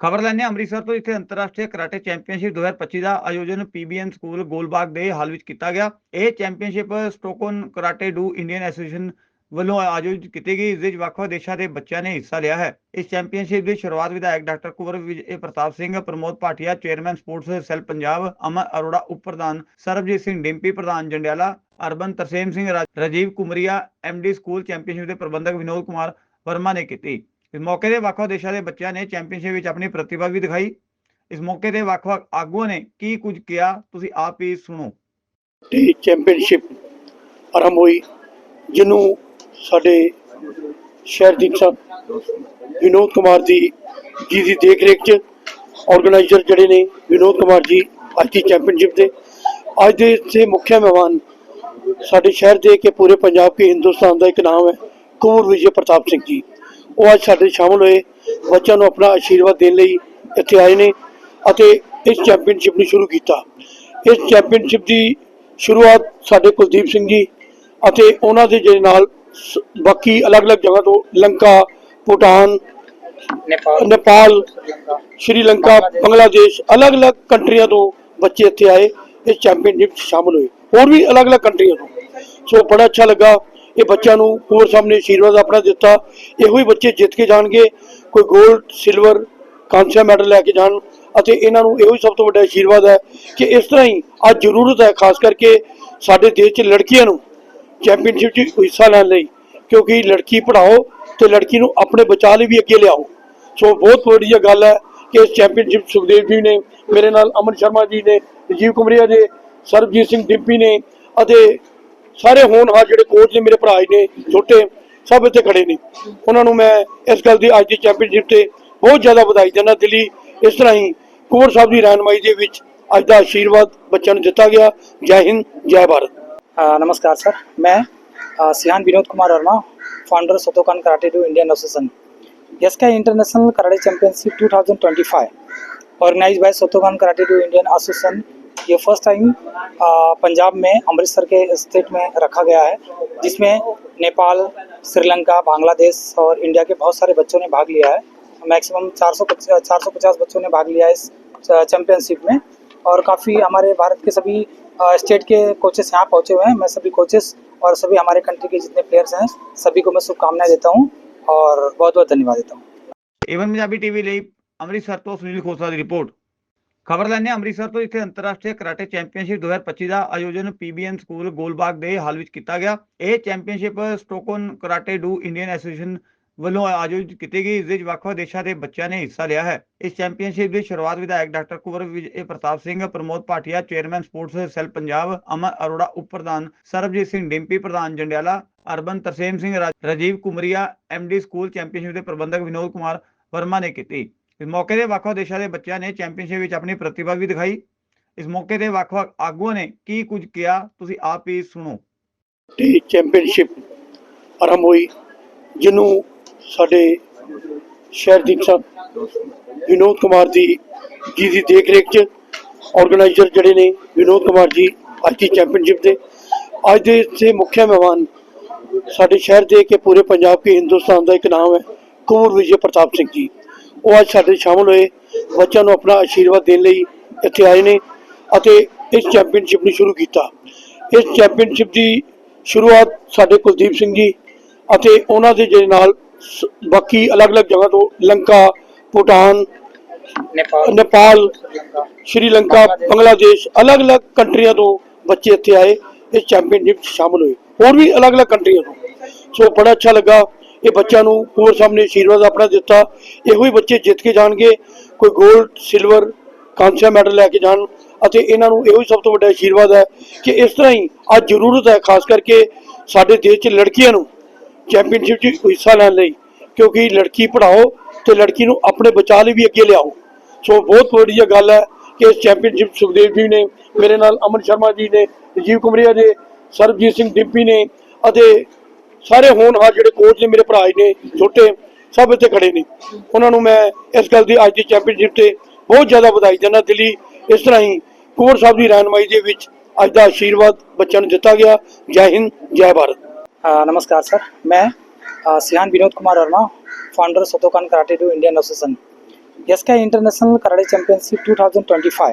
ਖਬਰ ਲੈਣੇ ਅੰਮ੍ਰਿਤਸਰ ਤੋਂ ਇੱਥੇ ਅੰਤਰਰਾਸ਼ਟਰੀ ਕਰਾਟੇ ਚੈਂਪੀਅਨਸ਼ਿਪ 2025 ਦਾ ਆਯੋਜਨ ਪੀਬੀਐਨ ਸਕੂਲ ਗੋਲਬਾਗ ਦੇ ਹਾਲ ਵਿੱਚ ਕੀਤਾ ਗਿਆ। ਇਹ championship Shotokan karate do Indian association ਵੱਲੋਂ ਆਯੋਜਿਤ ਕੀਤੀ ਗਈ ਇਸ ਵਿੱਚ ਵੱਖ ਦੇਸ਼ਾਂ ਦੇ ਬੱਚਿਆਂ ਨੇ ਹਿੱਸਾ ਲਿਆ ਹੈ। ਇਸ ਚੈਂਪੀਅਨਸ਼ਿਪ ਦੀ ਸ਼ੁਰੂਆਤ ਵਿਧਾਇਕ doctor Kunwar Vijay Pratap Singh, Pramod Bhatia, chairman sports cell Punjab, Amar Arora ਉਪ ਪ੍ਰਧਾਨ ਸਰਬਜੀਤ ਸਿੰਘ ਡਿੰਪੀ, ਪ੍ਰਧਾਨ Jandiala, urban Tarsem Singh Rajiv Kumria MD school championship ਦੇ ਪ੍ਰਬੰਧਕ ਵਿਨੋਦ ਕੁਮਾਰ ਵਰਮਾ ਨੇ ਕੀਤੀ। ਇਸ ਮੌਕੇ ਤੇ ਵੱਖ-ਵੱਖ ਦੇਸ਼ਾਂ ਦੇ ਬੱਚਿਆਂ ਨੇ ਚੈਂਪੀਅਨਸ਼ਿਪ ਵਿੱਚ ਆਪਣੀ ਪ੍ਰਤਿਭਾ ਵੀ ਦਿਖਾਈ। ਇਸ ਮੌਕੇ ਤੇ ਵੱਖ-ਵੱਖ ਆਗੂਆਂ ਨੇ ਕੀ ਕੁਝ ਕਿਹਾ, ਤੁਸੀਂ ਆਪ ਹੀ ਸੁਣੋ। ਟੀ ਚੈਂਪੀਅਨਸ਼ਿਪ ਆਰੰਭ ਹੋਈ, ਜਿਹਨੂੰ ਸਾਡੇ ਸ਼ਹਿਰ ਸਾਹਿਬ, ਵਿਨੋਦ ਕੁਮਾਰ ਦੀ ਜੀ ਦੀ ਦੇਖ ਚ ਆਰਗੇਨਾਈਜ਼ਰ ਜਿਹੜੇ ਨੇ ਵਿਨੋਦ ਕੁਮਾਰ ਜੀ ਅੱਜ ਦੀ ਚੈਂਪੀਅਨਸ਼ਿਪ ਦੇ ਅੱਜ ਦੇ ਇੱਥੇ ਮੁੱਖ ਮਹਿਮਾਨ ਸਾਡੇ ਸ਼ਹਿਰ ਦੇ ਕੇ ਪੂਰੇ ਪੰਜਾਬ ਕੇ ਹਿੰਦੁਸਤਾਨ ਦਾ ਇੱਕ ਨਾਮ ਹੈ ਕੁੰਵਰ ਵਿਜੇ ਪ੍ਰਤਾਪ ਸਿੰਘ ਜੀ। ਉਹ ਅੱਜ ਸਾਡੇ ਸ਼ਾਮਲ ਹੋਏ। ਬੱਚਿਆਂ ਨੂੰ ਆਪਣਾ ਆਸ਼ੀਰਵਾਦ ਦੇਣ ਲਈ ਇੱਥੇ ਆਏ ਨੇ ਅਤੇ ਇਸ ਚੈਂਪੀਅਨਸ਼ਿਪ ਨੂੰ ਸ਼ੁਰੂ ਕੀਤਾ। ਇਸ ਚੈਂਪੀਅਨਸ਼ਿਪ ਦੀ ਸ਼ੁਰੂਆਤ ਸਾਡੇ ਕੁਲਦੀਪ ਸਿੰਘ ਜੀ ਅਤੇ ਉਹਨਾਂ ਦੇ ਜਿਹੜੇ ਨਾਲ ਬਾਕੀ ਅਲੱਗ-ਅਲੱਗ ਜਗ੍ਹਾ ਤੋਂ ਲੰਕਾ ਭੂਟਾਨ ਨੇਪਾਲ। ਸ਼੍ਰੀਲੰਕਾ ਬੰਗਲਾਦੇਸ਼ ਅਲੱਗ-ਅਲੱਗ ਕੰਟਰੀਆਂ ਤੋਂ ਬੱਚੇ ਇੱਥੇ ਆਏ। ਇਸ ਚੈਂਪੀਅਨਸ਼ਿਪ 'ਚ ਸ਼ਾਮਲ ਹੋਏ। ਹੋਰ ਵੀ ਅਲੱਗ-ਅਲੱਗ ਕੰਟਰੀਆਂ ਤੋਂ। ਸੋ ਬੜਾ ਅੱਛਾ ਲੱਗਾ। ਇਹ ਬੱਚਿਆਂ ਨੂੰ ਕੋਰ ਸਾਹਮਣੇ ਆਸ਼ੀਰਵਾਦ ਆਪਣਾ ਦਿੱਤਾ। ਇਹੋ ਹੀ ਬੱਚੇ ਜਿੱਤ ਕੇ ਜਾਣਗੇ। ਕੋਈ 골ਡ ਸਿਲਵਰ ਕਾਂਸਿਆ ਮੈਡਲ ਲੈ ਕੇ ਜਾਣ ਅਤੇ ਇਹਨਾਂ ਨੂੰ ਇਹੋ ਹੀ ਸਭ ਤੋਂ ਵੱਡਾ ਆਸ਼ੀਰਵਾਦ ਹੈ ਕਿ ਇਸ ਤਰ੍ਹਾਂ ਹੀ ਅੱਜ ਜ਼ਰੂਰਤ ਹੈ, ਖਾਸ ਕਰਕੇ ਸਾਡੇ ਦੇਸ਼ 'ਚ ਲੜਕੀਆਂ ਨੂੰ ਚੈਂਪੀਅਨਸ਼ਿਪ 'ਚ ਹਿੱਸਾ ਲੈਣ ਲਈ। ਕਿਉਂਕਿ ਲੜਕੀ ਪੜਾਓ ਤੇ ਲੜਕੀ ਨੂੰ ਆਪਣੇ ਬਚਾਅ ਲਈ ਵੀ ਅੱਗੇ ਲਿਆਓ। ਸੋ ਬਹੁਤ ਵਧੀਆ ਗੱਲ ਹੈ ਕਿ ਇਸ ਚੈਂਪੀਅਨਸ਼ਿਪ ਸੁਖਦੇਵ ਜੀ ਨੇ, ਮੇਰੇ ਨਾਲ ਅਮਨ ਸ਼ਰਮਾ ਜੀ ਨੇ, ਰਾਜੀਵ ਕੁਮਰੀਆ ਜੀ, ਸਰਬਜੀਤ ਸਿੰਘ ਡਿੰਪੀ ਨੇ ਅਤੇ ਸਾਰੇ ਹੋਣਹਾਰ ਜਿਹੜੇ ਕੋਚ ਨੇ ਮੇਰੇ ਭਰਾ ਜੀ ਨੇ ਛੋਟੇ ਸਭ ਇੱਥੇ ਖੜੇ ਨੇ ਉਹਨਾਂ ਨੂੰ ਮੈਂ ਇਸ ਗੱਲ ਦੀ ਅੱਜ ਦੀ ਚੈਂਪੀਅਨਸ਼ਿਪ ਤੇ ਬਹੁਤ ਜ਼ਿਆਦਾ ਵਧਾਈ ਦਿੰਦਾ ਦਿੱਲੀ ਇਸ ਤਰ੍ਹਾਂ ਹੀ ਕੁੰਵਰ ਸਾਹਿਬ ਦੀ ਰਹਿਨਮਾਈ ਦੇ ਵਿੱਚ ਅੱਜ ਦਾ ਆਸ਼ੀਰਵਾਦ ਬੱਚਿਆਂ ਨੂੰ ਦਿੱਤਾ ਗਿਆ ਜੈ ਹਿੰਦ ਜੈ ਭਾਰਤ आ, नमस्कार सर मैं आ, Shihan Vinod Kumar Verma founder Shotokan karate do Indian association इसका international karate championship 2025 organise by Shotokan karate do Indian association ये फ़र्स्ट टाइम पंजाब में, अमृतसर के स्टेट में रखा गया है, जिसमें नेपाल, श्रीलंका, बांग्लादेश और इंडिया के बहुत सारे बच्चों ने भाग लिया है। मैक्सिमम 450 450 बच्चों ने भाग लिया है इस चैम्पियनशिप में। और काफ़ी हमारे भारत के सभी स्टेट के कोचेस यहाँ पहुँचे हुए हैं। मैं सभी कोचेस और सभी हमारे कंट्री के जितने प्लेयर्स हैं, सभी को मैं शुभकामनाएँ देता हूँ और बहुत बहुत धन्यवाद देता हूँ। एवन पंजाबी टीवी लिए अमृतसर तो सुनील खोसा की रिपोर्ट। ਖਬਰ ਲੈਣੇ ਅੰਮ੍ਰਿਤਸਰ ਤੋਂ ਇੱਥੇ ਅੰਤਰਰਾਸ਼ਟਰੀ ਕਰਾਟੇ ਚੈਂਪੀਅਨਸ਼ਿਪ 2025 ਦਾ ਆਯੋਜਨ ਪੀਬੀਐਨ ਸਕੂਲ ਗੋਲਬਾਗ ਦੇ ਹਾਲ ਵਿੱਚ ਕੀਤਾ ਗਿਆ। ਇਹ championship Shotokan karate do Indian association ਵੱਲੋਂ ਆਯੋਜਿਤ ਕੀਤੀ ਗਈ। ਇਸ ਵਿੱਚ ਵੱਖ-ਵੱਖ ਦੇਸ਼ਾਂ ਦੇ ਬੱਚਿਆਂ ਨੇ ਹਿੱਸਾ ਲਿਆ ਹੈ। ਇਸ ਚੈਂਪੀਅਨਸ਼ਿਪ ਦੀ ਸ਼ੁਰੂਆਤ ਵਿਧਾਇਕ doctor Kunwar Vijay Pratap Singh, Pramod Bhatia, chairman sports cell Punjab, Amar Arora ਉਪ ਪ੍ਰਧਾਨ ਸਰਬਜੀਤ ਸਿੰਘ ਡਿੰਪੀ, ਪ੍ਰਧਾਨ Jandiala, urban Tarsem Singh Rajiv Kumria MD school championship ਦੇ ਪ੍ਰਬੰਧਕ ਵਿਨੋਦ ਕੁਮਾਰ ਵਰਮਾ ਨੇ ਕੀਤੀ। ਇਸ ਮੌਕੇ ਤੇ ਵੱਖ-ਵੱਖ ਦੇਸ਼ਾਂ ਦੇ ਬੱਚਿਆਂ ਨੇ ਚੈਂਪੀਅਨਸ਼ਿਪ ਵਿੱਚ ਆਪਣੀ ਪ੍ਰਤਿਭਾ ਵੀ ਦਿਖਾਈ। ਇਸ ਮੌਕੇ ਤੇ ਵੱਖ-ਵੱਖ ਆਗੂਆਂ ਨੇ ਕੀ ਕੁਝ ਕਿਹਾ, ਤੁਸੀਂ ਆਪ ਹੀ ਸੁਣੋ। ਟੀ ਚੈਂਪੀਅਨਸ਼ਿਪ ਆਰੰਭ ਹੋਈ, ਜਿਹਨੂੰ ਸਾਡੇ ਸ਼ਹਿਰ ਸਾਹਿਬ ਵਿਨੋਦ ਕੁਮਾਰ ਦੀ ਜੀ ਦੀ ਦੇਖ ਚ ਆਰਗੇਨਾਈਜ਼ਰ ਜਿਹੜੇ ਨੇ, ਵਿਨੋਦ ਕੁਮਾਰ ਜੀ, ਅੱਜ ਦੀ ਚੈਂਪੀਅਨਸ਼ਿਪ ਦੇ। ਅੱਜ ਦੇ ਇੱਥੇ ਮੁੱਖ ਮਹਿਮਾਨ ਸਾਡੇ ਸ਼ਹਿਰ ਦੇ ਕੇ ਪੂਰੇ ਪੰਜਾਬ ਕੇ ਹਿੰਦੁਸਤਾਨ ਦਾ ਇੱਕ ਨਾਮ ਹੈ ਕੁੰਵਰ ਵਿਜੇ ਪ੍ਰਤਾਪ ਸਿੰਘ ਜੀ। ਉਹ ਅੱਜ ਸਾਡੇ ਸ਼ਾਮਲ ਹੋਏ। ਬੱਚਿਆਂ ਨੂੰ ਆਪਣਾ ਆਸ਼ੀਰਵਾਦ ਦੇਣ ਲਈ ਇੱਥੇ ਆਏ ਨੇ ਅਤੇ ਇਸ ਚੈਂਪੀਅਨਸ਼ਿਪ ਨੂੰ ਸ਼ੁਰੂ ਕੀਤਾ। ਇਸ ਚੈਂਪੀਅਨਸ਼ਿਪ ਦੀ ਸ਼ੁਰੂਆਤ ਸਾਡੇ ਕੁਲਦੀਪ ਸਿੰਘ ਜੀ ਅਤੇ ਉਹਨਾਂ ਦੇ ਜਿਹੜੇ ਨਾਲ ਬਾਕੀ ਅਲੱਗ-ਅਲੱਗ ਜਗ੍ਹਾ ਤੋਂ ਲੰਕਾ ਭੂਟਾਨ ਨੇਪਾਲ। ਸ਼੍ਰੀਲੰਕਾ ਬੰਗਲਾਦੇਸ਼ ਅਲੱਗ-ਅਲੱਗ ਕੰਟਰੀਆਂ ਤੋਂ ਬੱਚੇ ਇੱਥੇ ਆਏ। ਇਸ ਚੈਂਪੀਅਨਸ਼ਿਪ ਸ਼ਾਮਲ ਹੋਏ। ਹੋਰ ਵੀ ਅਲੱਗ-ਅਲੱਗ ਕੰਟਰੀਆਂ ਤੋਂ। ਸੋ ਬੜਾ ਅੱਛਾ ਲੱਗਾ। ਇਹ ਬੱਚਿਆਂ ਨੂੰ ਕੋਰ ਸਾਹਮਣੇ ਆਸ਼ੀਰਵਾਦ ਆਪਣਾ ਦਿੱਤਾ। ਇਹੋ ਹੀ ਬੱਚੇ ਜਿੱਤ ਕੇ ਜਾਣਗੇ। ਕੋਈ 골ਡ ਸਿਲਵਰ ਕਾਂਸਿਆ ਮੈਡਲ ਲੈ ਕੇ ਜਾਣ ਅਤੇ ਇਹਨਾਂ ਨੂੰ ਇਹੋ ਹੀ ਸਭ ਤੋਂ ਵੱਡਾ ਆਸ਼ੀਰਵਾਦ ਹੈ ਕਿ ਇਸ ਤਰ੍ਹਾਂ ਹੀ ਅੱਜ ਜ਼ਰੂਰਤ ਹੈ, ਖਾਸ ਕਰਕੇ ਸਾਡੇ ਦੇਸ਼ 'ਚ ਲੜਕੀਆਂ ਨੂੰ ਚੈਂਪੀਅਨਸ਼ਿਪ 'ਚ ਹਿੱਸਾ ਲੈਣ ਲਈ। ਕਿਉਂਕਿ ਲੜਕੀ ਪੜਾਓ ਤੇ ਲੜਕੀ ਨੂੰ ਆਪਣੇ ਬਚਾਅ ਲਈ ਵੀ ਅੱਗੇ ਲਿਆਓ। ਸੋ ਬਹੁਤ ਵਧੀਆ ਗੱਲ ਹੈ ਕਿ ਇਸ ਚੈਂਪੀਅਨਸ਼ਿਪ ਸੁਖਦੇਵ ਜੀ ਨੇ, ਮੇਰੇ ਨਾਲ ਅਮਨ ਸ਼ਰਮਾ ਜੀ ਨੇ, ਰਾਜੀਵ ਕੁਮਰੀਆ ਜੀ, ਸਰਬਜੀਤ ਸਿੰਘ ਡਿੰਪੀ ਨੇ ਅਤੇ ਸਾਰੇ ਹੋਣਹਾਰ ਜਿਹੜੇ ਕੋਚ ਨੇ ਮੇਰੇ ਭਰਾ ਜੀ ਨੇ ਛੋਟੇ ਸਭ ਇੱਥੇ ਖੜੇ ਨੇ ਉਹਨਾਂ ਨੂੰ ਮੈਂ ਇਸ ਗੱਲ ਦੀ ਅੱਜ ਦੀ ਚੈਂਪੀਅਨਸ਼ਿਪ ਤੇ ਬਹੁਤ ਜ਼ਿਆਦਾ ਵਧਾਈ ਦਿੰਦਾ ਦਿੱਲੀ ਇਸ ਤਰ੍ਹਾਂ ਹੀ ਕੁੰਵਰ ਸਾਹਿਬ ਦੀ ਰਹਿਨਮਾਈ ਦੇ ਵਿੱਚ ਅੱਜ ਦਾ ਆਸ਼ੀਰਵਾਦ ਬੱਚਿਆਂ ਨੂੰ ਦਿੱਤਾ ਗਿਆ ਜੈ ਹਿੰਦ ਜੈ ਭਾਰਤ आ, नमस्कार सर मैं आ, Shihan Vinod Kumar Verma founder Shotokan karate do Indian association yes का international karate championship 2025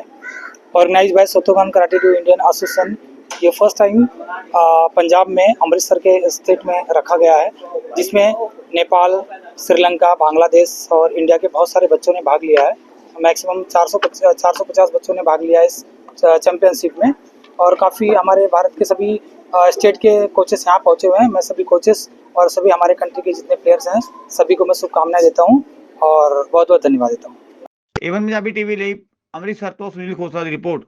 organise by Shotokan karate do Indian association ये फ़र्स्ट टाइम पंजाब में, अमृतसर के स्टेट में रखा गया है, जिसमें नेपाल, श्रीलंका, बांग्लादेश और इंडिया के बहुत सारे बच्चों ने भाग लिया है। मैक्सिमम 450 450 बच्चों ने भाग लिया है इस चैम्पियनशिप में। और काफ़ी हमारे भारत के सभी स्टेट के कोचेस यहाँ पहुँचे हुए हैं। मैं सभी कोचेस और सभी हमारे कंट्री के जितने प्लेयर्स हैं, सभी को मैं शुभकामनाएँ देता हूँ और बहुत बहुत धन्यवाद देता हूँ। एवं पंजाबी टीवी अमृतसर तो सुनील खोसला की रिपोर्ट।